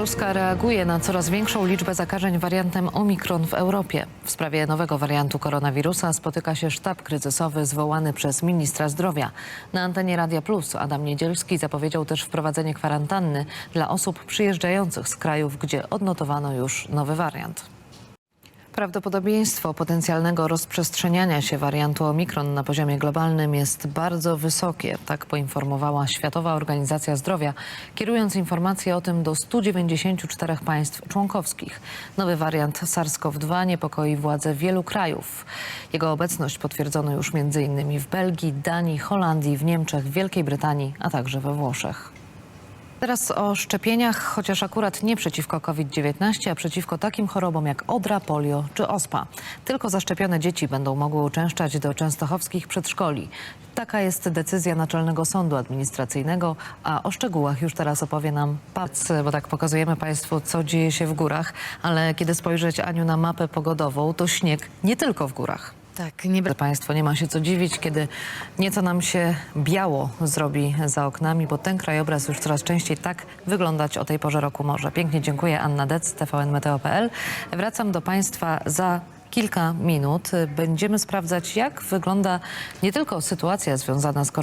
Polska reaguje na coraz większą liczbę zakażeń wariantem Omikron w Europie. W sprawie nowego wariantu koronawirusa spotyka się sztab kryzysowy zwołany przez ministra zdrowia. Na antenie Radia Plus Adam Niedzielski zapowiedział też wprowadzenie kwarantanny dla osób przyjeżdżających z krajów, gdzie odnotowano już nowy wariant. Prawdopodobieństwo potencjalnego rozprzestrzeniania się wariantu Omikron na poziomie globalnym jest bardzo wysokie, tak poinformowała Światowa Organizacja Zdrowia, kierując informacje o tym do 194 państw członkowskich. Nowy wariant SARS-CoV-2 niepokoi władze wielu krajów. Jego obecność potwierdzono już m.in. w Belgii, Danii, Holandii, w Niemczech, Wielkiej Brytanii, a także we Włoszech. Teraz o szczepieniach, chociaż akurat nie przeciwko COVID-19, a przeciwko takim chorobom jak odra, polio czy ospa. Tylko zaszczepione dzieci będą mogły uczęszczać do częstochowskich przedszkoli. Taka jest decyzja Naczelnego Sądu Administracyjnego, a o szczegółach już teraz opowie nam Pac, bo tak pokazujemy Państwu, co dzieje się w górach, ale kiedy spojrzeć, Aniu, na mapę pogodową, to śnieg nie tylko w górach. Tak, nie bra- Państwo, nie ma się co dziwić, kiedy nieco nam się biało zrobi za oknami, bo ten krajobraz już coraz częściej tak wyglądać o tej porze roku może. Pięknie dziękuję. Anna Dec, tvnmeteo.pl. Wracam do Państwa za kilka minut. Będziemy sprawdzać, jak wygląda nie tylko sytuacja związana z